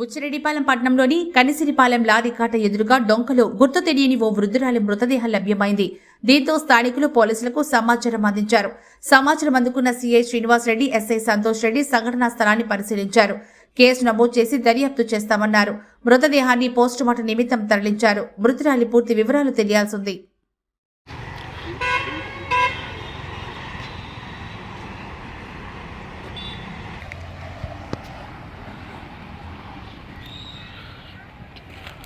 బుచ్చిరెడ్డిపాలెం పట్టణంలోని కనిసిరిపాలెం లారీ కాట ఎదురుగా డొంకలో గుర్తు తెలియని ఓ వృద్ధురాలి మృతదేహం లభ్యమైంది. దీంతో స్థానికులు పోలీసులకు సమాచారం అందించారు. సమాచారం అందుకున్న సీఐ శ్రీనివాసరెడ్డి ఎస్ఐ సంతోష్ రెడ్డి సంఘటనా స్థలాన్ని పరిశీలించారు. కేసు నమోదు చేసి దర్యాప్తు చేస్తామన్నారు. మృతదేహాన్ని పోస్టుమార్టం నిమిత్తం తరలించారు. మృతురాలి పూర్తి వివరాలు తెలియాల్సింది